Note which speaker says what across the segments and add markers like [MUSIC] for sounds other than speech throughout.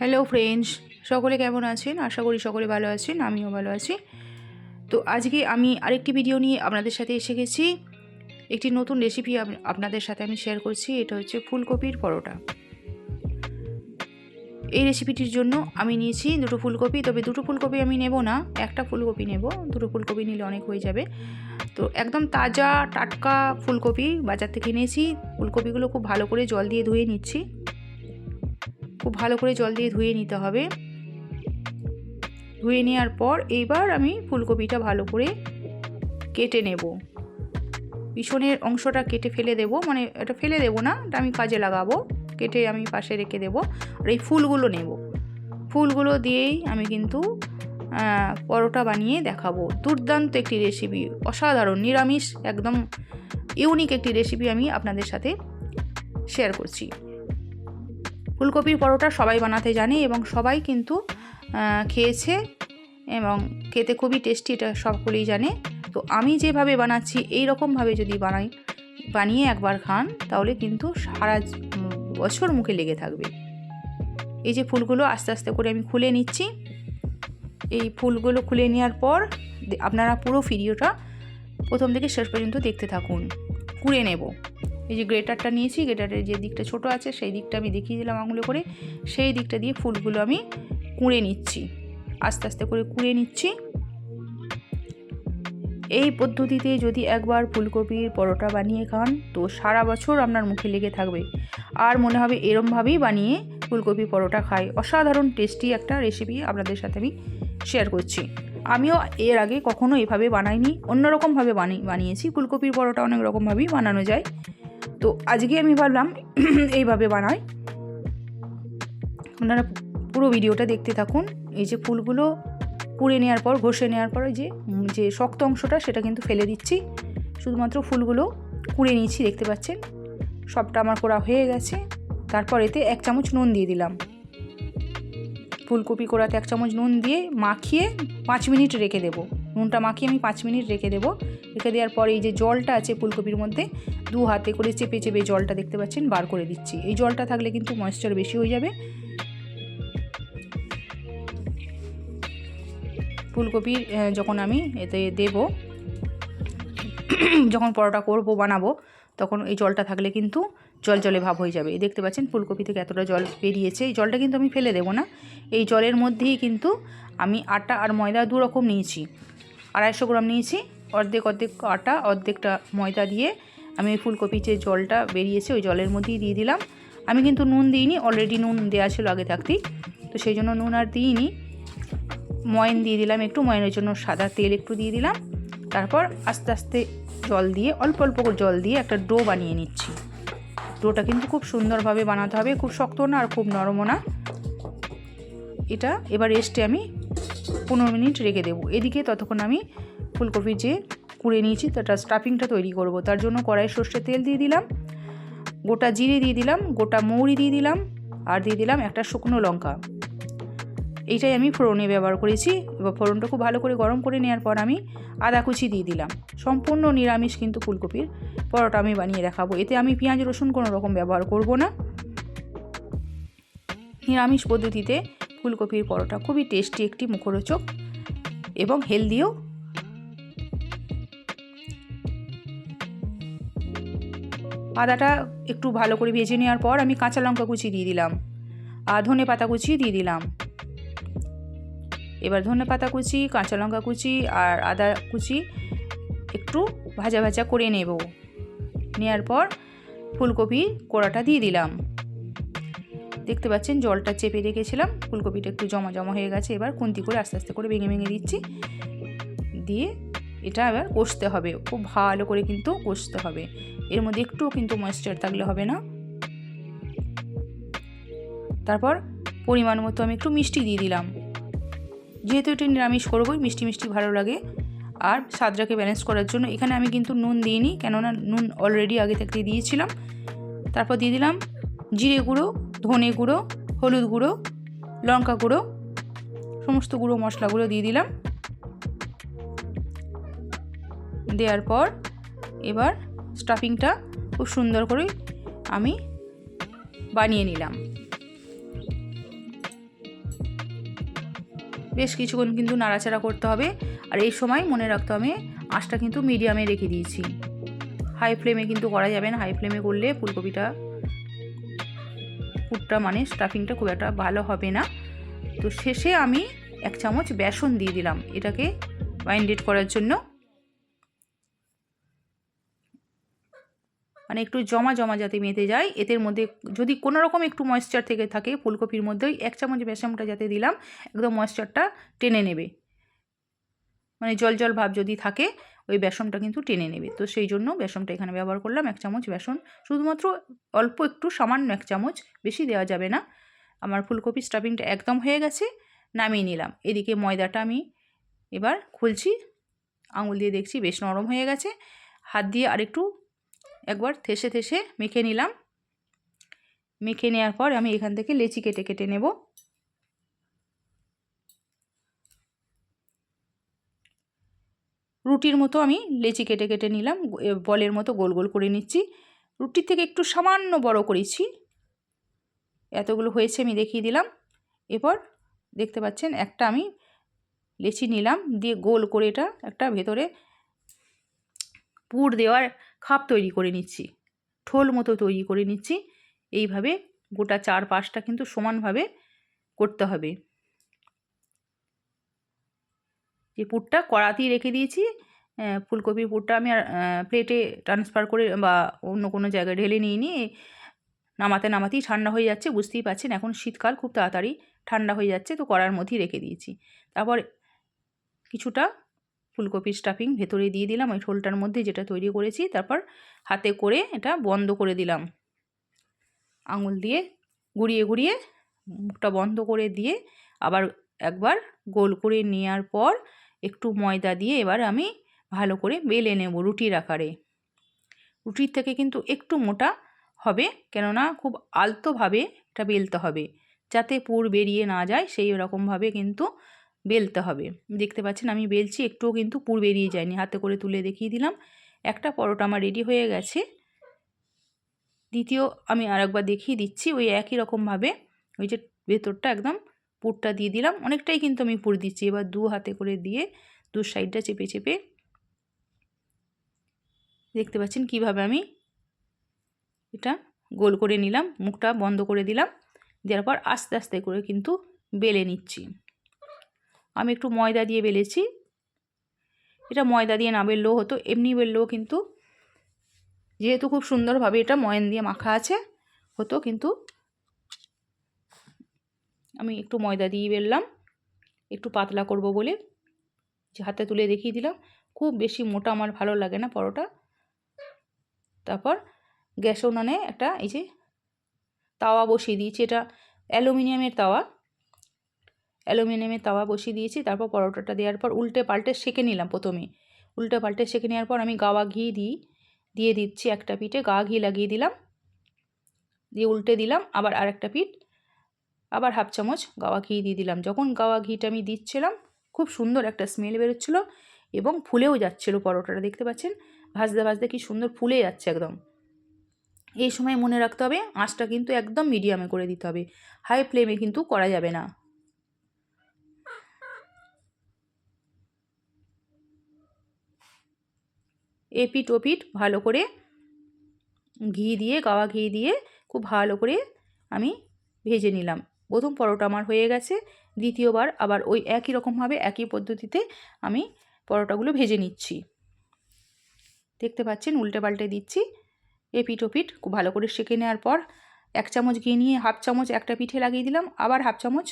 Speaker 1: Hello friends সকলে কেমন আছেন? আশা করি সকলে ভালো আছেন, আমিও ভালো আছি। তো আজকে আমি আরেকটি ভিডিও নিয়ে আপনাদের সাথে এসে গেছি। একটি নতুন রেসিপি আপনাদের সাথে আমি শেয়ার করছি। এটা হচ্ছে ফুলকপির পরোটা। এই রেসিপিটির জন্য আমি নিয়েছি দুটো ফুলকপি। তবে দুটো ফুলকপি আমি নেব না, একটা ফুলকপি নেব। দুটো ফুলকপি নিলে অনেক হয়ে যাবে। তো একদম তাজা টাটকা ফুলকপি বাজার থেকে নিয়েছি ফুলকপিগুলো খুব ভালো করে জল দিয়ে ধুয়ে নিচ্ছি। খুব ভালো করে জল দিয়ে ধুয়ে নিতে হবে। ধুয়ে নেওয়ার পর এইবার আমি ফুলকপিটা ভালো করে কেটে নেব। পিছনের অংশটা কেটে ফেলে দেব। মানে এটা ফেলে দেব না, এটা আমি কাজে লাগাবো। কেটে আমি পাশে রেখে দেব আর এই ফুলগুলো নেব। ফুলগুলো দিয়েই আমি কিন্তু পরোটা বানিয়ে দেখাবো। দুর্দান্ত একটি রেসিপি অসাধারণ, নিরামিষ, একদম ইউনিক একটি রেসিপি আমি আপনাদের সাথে শেয়ার করছি। ফুলকপির পরোটা সবাই বানাতে জানে এবং সবাই কিন্তু খেয়েছে এবং খেতে খুবই টেস্টি, এটা সকলেই জানে। তো আমি যেভাবে বানাচ্ছি এই রকমভাবে যদি বানাই, বানিয়ে একবার খান, তাহলে কিন্তু সারা বছর মুখে লেগে থাকবে। এই যে ফুলগুলো আস্তে আস্তে করে আমি খুলে নিচ্ছি। এই ফুলগুলো খুলে নেওয়ার পর, আপনারা পুরো ভিডিওটা প্রথম থেকে শেষ পর্যন্ত দেখতে থাকুন। কুড়ে নেব। এই যে গ্রেটারটা নিয়েছি, গ্রেটারের যে দিকটা ছোট আছে সেই দিকটা আমি দেখিয়ে দিলাম আঙুলে করে, সেই দিকটা দিয়ে ফুলগুলো আমি কুড়ে নিচ্ছি। আস্তে আস্তে করে কুড়ে নিচ্ছি। এই পদ্ধতিতে যদি একবার ফুলকপির পরোটা বানিয়ে খান, তো সারা বছর আপনার মুখে লেগে থাকবে। আর মনে হবে এরমভাবেই বানিয়ে ফুলকপি পরোটা খাই। অসাধারণ টেস্টি একটা রেসিপি আপনাদের সাথে আমি শেয়ার করছি। আমিও এর আগে কখনো এভাবে বানাইনি। অন্যরকমভাবে বানিয়ে বানিয়েছি। ফুলকপির পরোটা অনেক রকমভাবেই বানানো যায়। তো আজকে আমি ভাবলাম [CLEARS THROAT] এইভাবে বানাই। আপনারা পুরো ভিডিওটা দেখতে থাকুন। এই যে ফুলগুলো কুড়ে নেওয়ার পর, ঘষে নেওয়ার পর যে যে শক্ত অংশটা, সেটা কিন্তু ফেলে দিচ্ছি। শুধুমাত্র ফুলগুলো কুড়ে নিয়েছি, দেখতে পাচ্ছেন? সবটা আমার করা হয়ে গেছে। তারপর এতে এক চামচ নুন দিয়ে দিলাম। ফুলকপি করাতে এক চামচ নুন দিয়ে মাখিয়ে পাঁচ মিনিট রেখে দেবো। নুনটা মাখিয়ে আমি পাঁচ মিনিট রেখে দেবো। রেখে দেওয়ার পরে এই যে জলটা আছে ফুলকপির মধ্যে, দু হাতে করে চেপে চেপে জলটা দেখতে পাচ্ছেন, বার করে দিচ্ছি। এই জলটা থাকলে কিন্তু ময়েশ্চার বেশি হয়ে যাবে। ফুলকপি যখন আমি এতে দেব, [CLEARS THROAT] যখন পরোটা করব, বানাবো, তখন এই জলটা থাকলে কিন্তু জল জলে ভাব হয়ে যাবে। দেখতে পাচ্ছেন, ফুলকপি থেকে এতটা জল বেরিয়েছে। এই জলটা কিন্তু আমি ফেলে দেবো না। এই জলের মধ্যেই কিন্তু আমি আটা আর ময়দা দু রকম নিয়েছি। আড়াইশো গ্রাম নিয়েছি। অর্ধেক অর্ধেক আটা, অর্ধেকটা ময়দা দিয়ে আমি ওই ফুলকপি যে জলটা বেরিয়েছে ওই জলের মধ্যেই দিয়ে দিলাম। আমি কিন্তু নুন দিইনি অলরেডি নুন দেওয়া ছিল আগে থাকতেই। তো সেই জন্য নুন আর দিইনি। ময়ন দিয়ে দিলাম একটু, ময়নের জন্য সাদা তেল একটু দিয়ে দিলাম। তারপর আস্তে আস্তে জল দিয়ে, অল্প অল্প করে জল দিয়ে একটা ডো বানিয়ে নিচ্ছি। ডোটা কিন্তু খুব সুন্দরভাবে বানাতে হবে, খুব শক্ত না আর খুব নরমও না। এটা এবার রেস্টে আমি পনেরো মিনিট রেখে দেবো। এদিকে ততক্ষণ আমি ফুলকপির যে কুড়ে নিয়েছি তাটা স্টাফিংটা তৈরি করব। তার জন্য কড়াই সর্ষে তেল দিয়ে দিলাম, গোটা জিরে দিয়ে দিলাম, গোটা মৌরি দিয়ে দিলাম, আর দিয়ে দিলাম একটা শুকনো লঙ্কা। এইটাই আমি ফোড়নে ব্যবহার করেছি। এবার ফোড়নটা খুব ভালো করে গরম করে নেওয়ার পর আমি আদা কুচি দিয়ে দিলাম। সম্পূর্ণ নিরামিষ কিন্তু ফুলকপির পরোটা আমি বানিয়ে দেখাবো। এতে আমি পেঁয়াজ, রসুন কোনো রকম ব্যবহার করব না। নিরামিষ পদ্ধতিতে ফুলকপির পরোটা খুবই টেস্টি একটি মুখরোচক এবং হেলদিও। আদাটা একটু ভালো করে ভেজে নেওয়ার পর আমি কাঁচা লঙ্কা কুচি দিয়ে দিলাম আর ধনে পাতা কুচি দিয়ে দিলাম। এবার ধনে পাতা কুচি, কাঁচা লঙ্কা কুচি আর আদা কুচি একটু ভাজা ভাজা করে নেব। নেওয়ার পর ফুলকপি কোড়াটা দিয়ে দিলাম। দেখতে পাচ্ছেন, জলটা চেপে রেখেছিলাম। ফুলকপিটা একটু জমা জমা হয়ে গেছে, এবার খুন্তি করে আস্তে আস্তে করে ভেঙে ভেঙে দিচ্ছি। দিয়ে এটা এবার কষতে হবে, খুব ভালো করে কিন্তু কষতে হবে। এর মধ্যে একটুও কিন্তু ময়েশ্চার থাকলে হবে না। তারপর পরিমাণ মতো আমি একটু মিষ্টি দিয়ে দিলাম। যেহেতু এটা নিরামিষ করবোই মিষ্টি মিষ্টি ভালো লাগে। আর স্বাদটাকে ব্যালেন্স করার জন্য এখানে আমি কিন্তু নুন দিইনি, কেননা নুন অলরেডি আগে থেকে দিয়েছিলাম। তারপর দিয়ে দিলাম জিরে গুঁড়ো। ধনে গুঁড়ো, হলুদ গুঁড়ো, লঙ্কা গুঁড়ো, সমস্ত গুঁড়ো মশলাগুলো দিয়ে দিলাম। দেওয়ার পর এবার স্টাফিংটা খুব সুন্দর করে আমি বানিয়ে নিলাম। বেশ কিছুক্ষণ কিন্তু নাড়াচাড়া করতে হবে। আর এই সময় মনে রাখতে হবে, আঁচটা কিন্তু মিডিয়ামে রেখে দিয়েছি। হাই ফ্লেমে কিন্তু করা যাবে না। হাই ফ্লেমে করলে ফুলকপিটা পুরটা মানে স্টাফিংটা খুব একটা ভালো হবে না। তো শেষে আমি এক চামচ বেসন দিয়ে দিলাম এটাকে বাইন্ডেড করার জন্য। মানে একটু জমা জমা যাতে মেতে যায়, এদের মধ্যে যদি কোনো রকম একটু ময়েশ্চার থেকে থাকে ফুলকপির মধ্যে, এক চামচ বেসনটা যাতে দিলাম, একদম ময়েশ্চারটা টেনে নেবে। মানে জল জল ভাব যদি থাকে ওই বেসনটা কিন্তু টেনে নেবে। তো সেই জন্য বেসনটা এখানে ব্যবহার করলাম এক চামচ বেসন। শুধুমাত্র অল্প একটু সামান্য এক চামচ, বেশি দেওয়া যাবে না। আমার ফুলকপি স্টাফিংটা একদম হয়ে গেছে, নামিয়ে নিলাম। এদিকে ময়দাটা আমি এবার খুলছি, আঙুল দিয়ে দেখছি বেশ নরম হয়ে গেছে। হাত দিয়ে আরেকটু একবার থেসে থেসে মেখে নিলাম। মেখে নেওয়ার পর আমি এখান থেকে লেচি কেটে কেটে নেব। রুটির মতো আমি লেচি কেটে কেটে নিলাম বলের মতো গোল গোল করে নিচ্ছি। রুটির থেকে একটু সামান্য বড় করেছি। এতগুলো হয়েছে আমি দেখিয়ে দিলাম। এরপর দেখতে পাচ্ছেন একটা আমি লেচি নিলাম, দিয়ে গোল করে এটা একটা ভেতরে পুর দেওয়ার খাপ তৈরি করে নিচ্ছি। ঠোল মতো তৈরি করে নিচ্ছি। এইভাবে গোটা চার পাশটা কিন্তু সমানভাবে করতে হবে। যে পুরটা কড়াতেই রেখে দিয়েছি। ফুলকপির পুরটা আমি আর প্লেটে ট্রান্সফার করে বা অন্য কোনো জায়গায় ঢেলে নিয়ে নিয়ে নামাতে নামাতেই ঠান্ডা হয়ে যাচ্ছে, বুঝতেই পারছেন? এখন শীতকাল খুব তাড়াতাড়ি ঠান্ডা হয়ে যাচ্ছে, তো কড়ার মধ্যেই রেখে দিয়েছি। তারপর কিছুটা ফুলকপির স্টাফিং ভেতরে দিয়ে দিলাম, ওই ঠোলটার মধ্যে যেটা তৈরি করেছি। তারপর হাতে করে এটা বন্ধ করে দিলাম। আঙুল দিয়ে গুড়িয়ে গুড়িয়ে মুখটা বন্ধ করে দিয়ে আবার একবার গোল করে নেওয়ার পর একটু ময়দা দিয়ে এবার আমি ভালো করে বেলে নেব রুটির আকারে। রুটির থেকে কিন্তু একটু মোটা হবে, কেননা খুব আলতোভাবে এটা বেলতে হবে। যাতে পুর বেরিয়ে না যায়, সেই রকমভাবে কিন্তু বেলতে হবে। দেখতে পাচ্ছেন আমি বেলছি, একটুও কিন্তু পুর বেরিয়ে যায়নি। হাতে করে তুলে দেখিয়ে দিলাম, একটা পরোটা আমার রেডি হয়ে গেছে। দ্বিতীয় আমি আরেকবার দেখিয়ে দিচ্ছি, ওই একই রকমভাবে ওই যে ভেতরটা একদম পুরটা দিয়ে দিলাম। অনেকটাই কিন্তু আমি পুর দিচ্ছি। এবার দু হাতে করে দিয়ে দু সাইডটা চেপে চেপে দেখতে পাচ্ছেন কীভাবে আমি এটা গোল করে নিলাম, মুখটা বন্ধ করে দিলাম। দেওয়ার পর আস্তে আস্তে করে কিন্তু বেলে নিচ্ছি। আমি একটু ময়দা দিয়ে বেলেছি। এটা ময়দা দিয়ে না বেললেও হতো, এমনি বেললেও কিন্তু যেহেতু খুব সুন্দরভাবে এটা ময়ন দিয়ে মাখা আছে, হতো কিন্তু আমি একটু ময়দা দিয়ে বেললাম, একটু পাতলা করব বলে। যে হাতে তুলে দেখিয়ে দিলাম, খুব বেশি মোটা আমার ভালো লাগে না পরোটা। তারপর গ্যাস উনানে একটা এই যে তাওয়া বসিয়ে দিয়েছি, এটা অ্যালুমিনিয়ামের তাওয়া। অ্যালুমিনিয়ামের তাওয়া বসিয়ে দিয়েছি, তারপর পরোটাটা দেওয়ার পর উল্টে পাল্টে সেঁকে নিলাম প্রথমে। উল্টে পাল্টে সেঁকে নেওয়ার পর আমি গাওয়া ঘি দিই, দিয়ে দিচ্ছি একটা পিঠে, গা ঘি লাগিয়ে দিলাম। দিয়ে উল্টে দিলাম, আবার আরেকটা পিঠ। আবার হাফ চামচ গাওয়া ঘি দিয়ে দিলাম। যখন গাওয়া ঘিটা আমি দিচ্ছিলাম, খুব সুন্দর একটা স্মেল বেরোচ্ছিলো এবং ফুলেও যাচ্ছিল পরোটাটা, দেখতে পাচ্ছেন? ভাজতে ভাজতে কি সুন্দর ফুলে যাচ্ছে একদম। এই সময় মনে রাখতে হবে, আঁচটা কিন্তু একদম মিডিয়ামে করে দিতে হবে। হাই ফ্লেমে কিন্তু করা যাবে না। এপিট ওপিট ভালো করে ঘি দিয়ে, গাওয়া ঘি দিয়ে খুব ভালো করে আমি ভেজে নিলাম। প্রথম পরোটা আমার হয়ে গেছে, দ্বিতীয়বার আবার ওই একই রকমভাবে একই পদ্ধতিতে আমি পরোটাগুলো ভেজে নিচ্ছি। দেখতে পাচ্ছেন উল্টে পাল্টে দিচ্ছি। এ পিঠ ও পিঠ খুব ভালো করে সেঁকে নেওয়ার পর এক চামচ ঘি নিয়ে হাফ চামচ একটা পিঠে লাগিয়ে দিলাম, আবার হাফ চামচ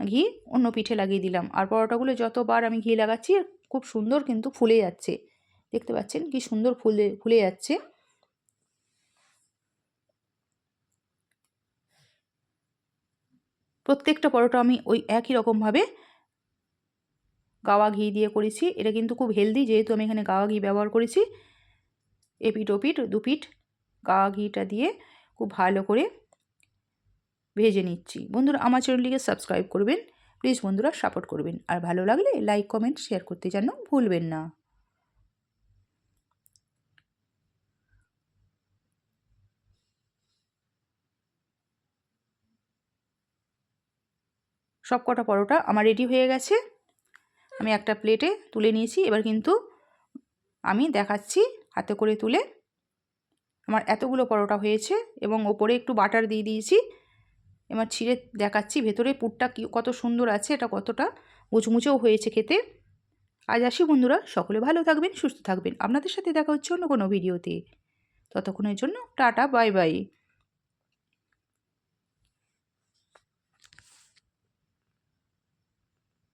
Speaker 1: ঘি অন্য পিঠে লাগিয়ে দিলাম। আর পরোটাগুলো যতবার আমি ঘি লাগাচ্ছি, খুব সুন্দর কিন্তু ফুলে যাচ্ছে। দেখতে পাচ্ছেন কি সুন্দর ফুলে ফুলে যাচ্ছে। প্রত্যেকটা পরোটা আমি ওই একই রকমভাবে গাওয়া ঘি দিয়ে করেছি। এটা কিন্তু খুব হেলদি যেহেতু আমি এখানে গাওয়া ঘি ব্যবহার করেছি। এপিট ওপিট দুপিট গাওয়া ঘিটা দিয়ে খুব ভালো করে ভেজে নিচ্ছি। বন্ধুরা, আমার চ্যানেলটিকে সাবস্ক্রাইব করবেন। প্লিজ বন্ধুরা সাপোর্ট করবেন। আর ভালো লাগলে লাইক কমেন্ট শেয়ার করতে যেন ভুলবেন না। সব কটা পরোটা আমার রেডি হয়ে গেছে। আমি একটা প্লেটে তুলে নিয়েছি। এবার কিন্তু আমি দেখাচ্ছি হাতে করে তুলে। আমার এতগুলো পরোটা হয়েছে এবং ওপরে একটু বাটার দিয়ে দিয়েছি। এবার ছিঁড়ে দেখাচ্ছি ভেতরে পুরটা কি, কত সুন্দর আছে, এটা কতটা মুচমুচেও হয়েছে খেতে। আজ আসি বন্ধুরা, সকলে ভালো থাকবেন, সুস্থ থাকবেন। আপনাদের সাথে দেখা হচ্ছে অন্য কোনো ভিডিওতে ততক্ষণের জন্য টাটা বাই বাই